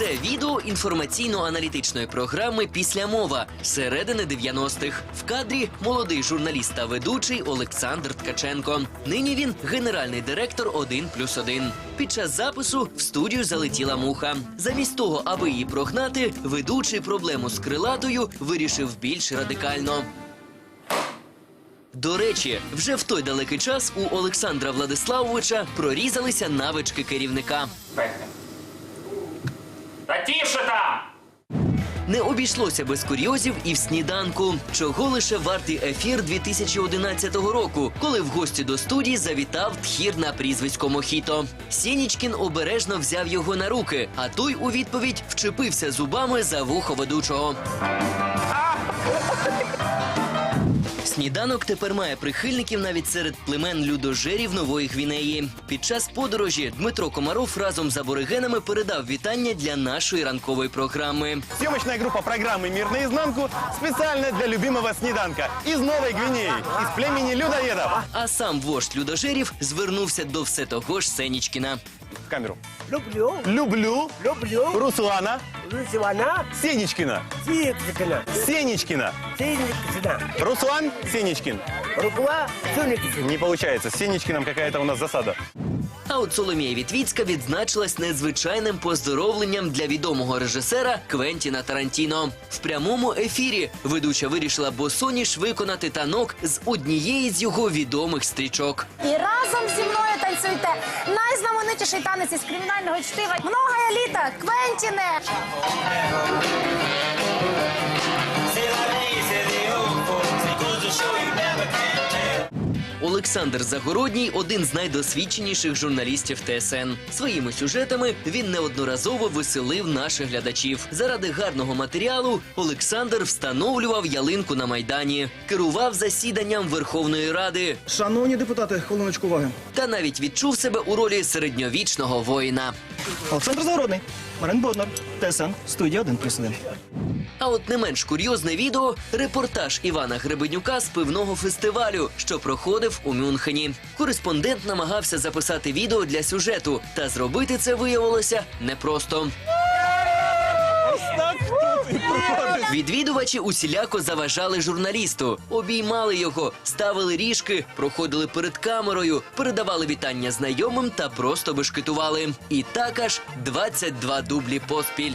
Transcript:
Це відео інформаційно-аналітичної програми Після мова середини 90-х. В кадрі молодий журналіст та ведучий Олександр Ткаченко. Нині він генеральний директор 1 плюс 1. Під час запису в студію залетіла муха. Замість того, аби її прогнати, ведучий проблему з крилатою вирішив більш радикально. До речі, вже в той далекий час у Олександра Владиславовича прорізалися навички керівника. Та тише там! Не обійшлося без курйозів і в сніданку, чого лише вартий ефір 2011 року, коли в гості до студії завітав тхір на прізвисько Мохіто. Сєнічкін обережно взяв його на руки, а той у відповідь вчепився зубами за вухо ведучого. Сніданок тепер має прихильників навіть серед племен людожерів Нової Гвінеї. Під час подорожі Дмитро Комаров разом з аборигенами передав вітання для нашої ранкової програми. Съемочная группа программы «Мир наизнанку» специально для любимого снеданка из Новой Гвинеи, из племени людоедов. А сам вождь людожерів звернувся до все того ж Сенічкіна. В камеру. Люблю, Люблю люблю, Руслана Руслана, Сенечкина. Синіксина, Сенечкина. Синіксина, Руслан Сенечкин. Рукла, Синіксина. Не получается. С Сенечкиным какая-то у нас засада. А от Соломія Вітвіцька відзначилась незвичайним поздоровленням для відомого режисера Квентіна Тарантіно. В прямому ефірі ведуча вирішила босоніж виконати танок з однієї з його відомих стрічок. І разом зі мною танцюйте найзнаменитіший танець із кримінального чтива. Многое літа, Квентіне! Олександр Загородній один з найдосвідченіших журналістів ТСН. Своїми сюжетами він неодноразово веселив наших глядачів. Заради гарного матеріалу Олександр встановлював ялинку на майдані, керував засіданням Верховної Ради Шановні депутати, хвилиночку уваги. та навіть відчув себе у ролі середньовічного воїна. Олександр Загородний, Марин Боднар, ТСН, студія 1 плюс 1. А от не менш курйозне відео репортаж Івана Гребенюка з пивного фестивалю, що проходив у Мюнхені. Кореспондент намагався записати відео для сюжету, та зробити це виявилося непросто. Відвідувачі усіляко заважали журналісту, обіймали його, ставили ріжки, проходили перед камерою, передавали вітання знайомим та просто бешкетували. І так аж 22 дублі поспіль.